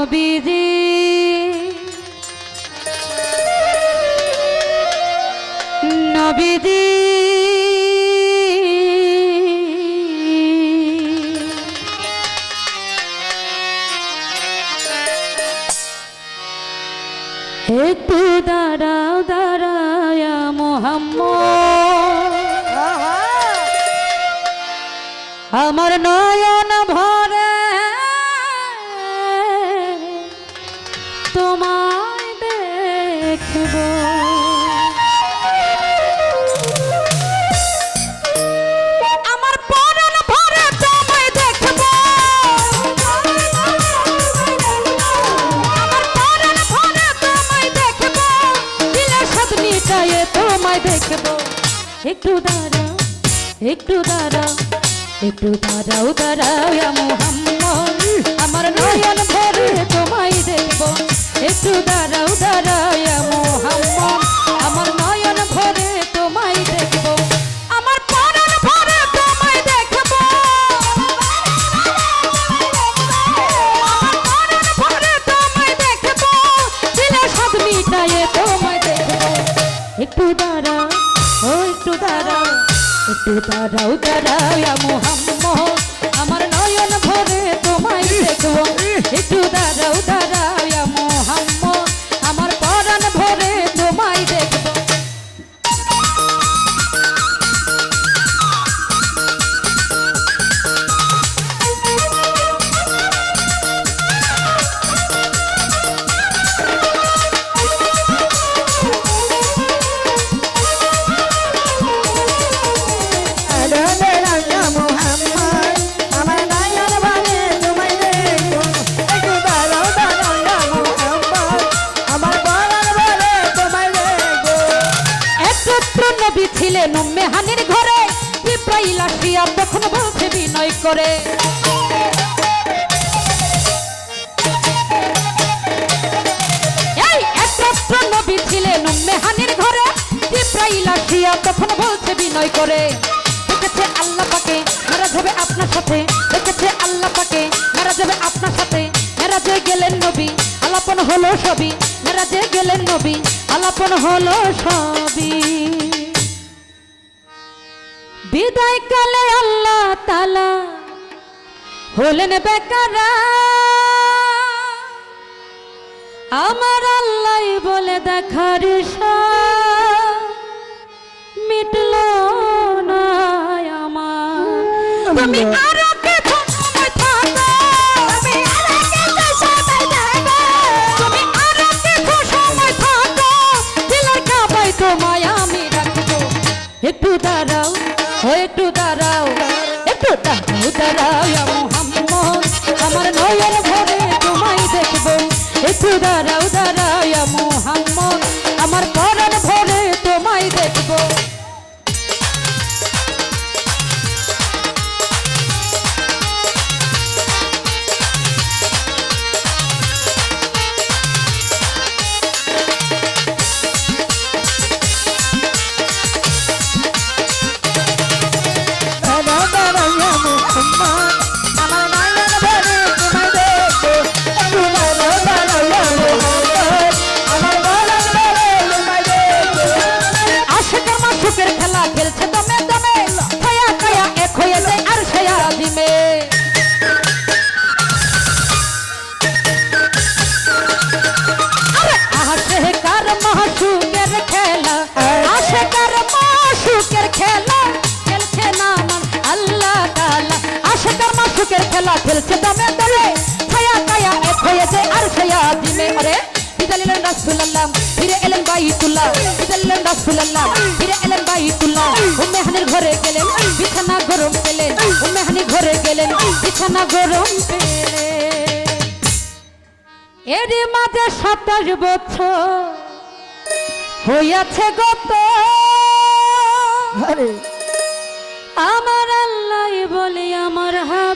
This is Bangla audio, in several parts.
নবীজি। নবীজি। একটু দাঁড়াও দাঁড়ায়া মোহাম্মদ। আমার নয়ন ভরে একটু দাঁড়াও একটু দাঁড়াও একটু দাঁড়াও দাঁড়াও মোহাম্মদ। আমার নয়ন ভরে তোমায় দেব একটু দাঁড়াও দাঁড়াও মোহাম্মদ। একটু দাঁড়াও একটু দাঁড়াও দাঁড়াও মোহাম্মদ। আমার নয়ন ভরে তোমায় দেখব। একটু দাঁড়াও দাঁড়াও। ছিলেন মেহানির ঘরে। ইব্রাহিল আসিয়া তখন বলছে বিনয় করে। নবী ছিলেন মেহানির ঘরে। ইব্রাহিল আসিয়া তখন বলছে বিনয় করে। আপনার সাথে। দেখেছে আল্লাহ গেলেন নবী, আলাপন হলো সবই। নারাজে গেলেন নবী, আলাপন হলো সবই। বিদায় কালে আল্লাহ তালা হলেন বেকারা। আমার আল্লাহ বলে দেখার মিটল না আমার। তুমি আরও একটু দাঁড়াও। ও একটু দাঁড়াও একটু দাঁড়াও দাঁড়াও। আমার নয়ের ভরে তোমায় দেখব। একটু দাঁড়াও। মাসুকের খেলা খেলছে দমে দমে। ছায়া কায়া এক হয়ে যায় আর ছায়া দিমে আরে বিদালিলেন রাসূলুল্লাহ ফিরে এলেন বাইতুল্লাহ। বিদালিলেন রাসূলুল্লাহ ফিরে এলেন বাইতুল্লাহ। উম্মে হানির ঘরে গেলেন বিছানা গরম পেলেন। উম্মে হানির ঘরে গেলেন বিছানা গরম পেলেন। এর মাঝে সাতাশ বছর হইয়াছে গত। আমার আল্লাহ বলে আমার হাবি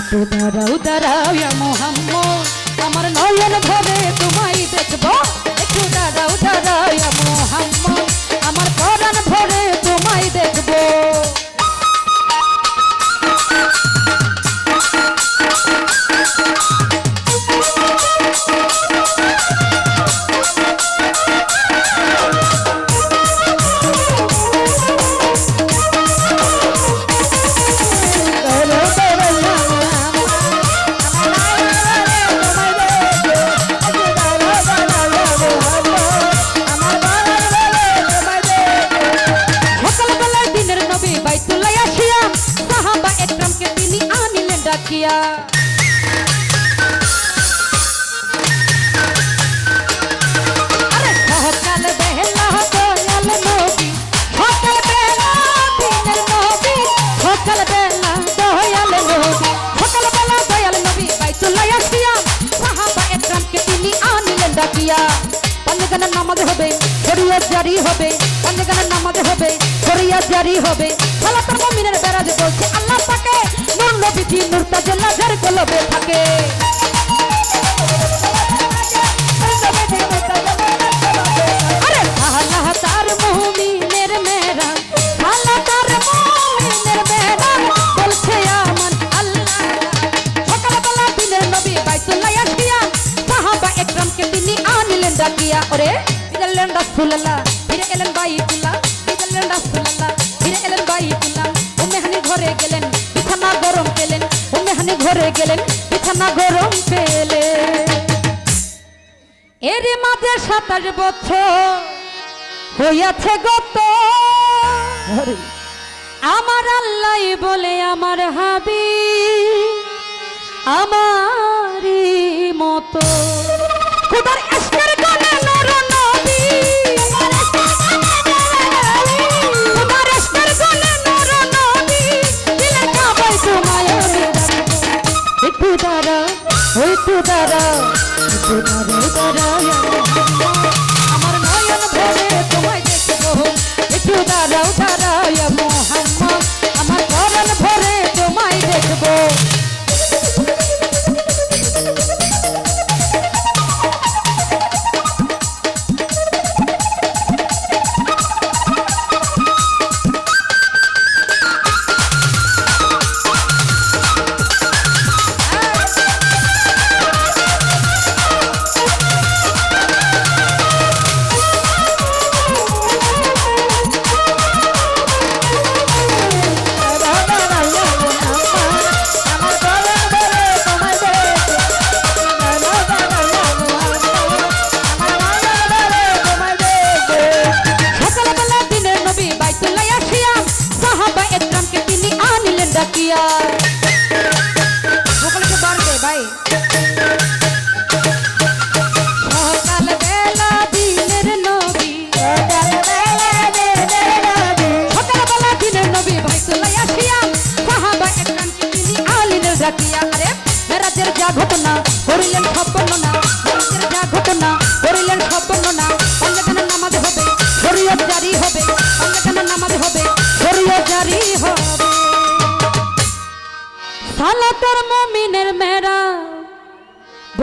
একটু দাঁড়াও দাঁড়াও মোহাম্মদ আমার নয়ন ভরে তোমায় দেখব। জারি হবে অন্য গানের নামাজ হবে, করিয়া জারি হবে। খালা তার মমিনের বেড়াজ বলছে, আল্লাহ পাকে নূর নবীজি, নূর তাজল্লা যার কলবে থাকে ডাকিয়া, ওরে গেলেন রাসুল্লাহ ফিরে গেলেন বাইতুল্লাহ গেলেন রাসুল্লাহ ফিরে গেলেন বাইতুল্লাহ উম্মেহানি ঘরে গেলেন বিছানা গরম পেলেন উম্মেহানি ঘরে গেলেন বিছানা গরম পেলেন এর মাঝে সাতাশ বছর হইয়াছে গত আমার আল্লাহ বলে আমার হাবি আমার মতো খুদার ওই তো দাদা দাদা দাদা યાર મોકલે છે બાર દે ભાઈ ঘটনা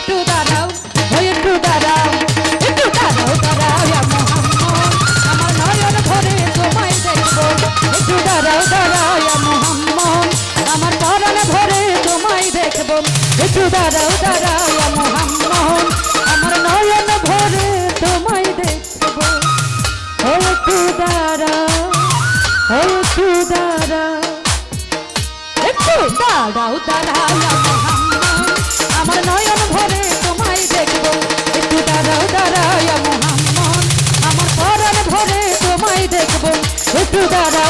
একটু দাঁড়াও একটু দাঁড়াও। একটু দাঁড়াও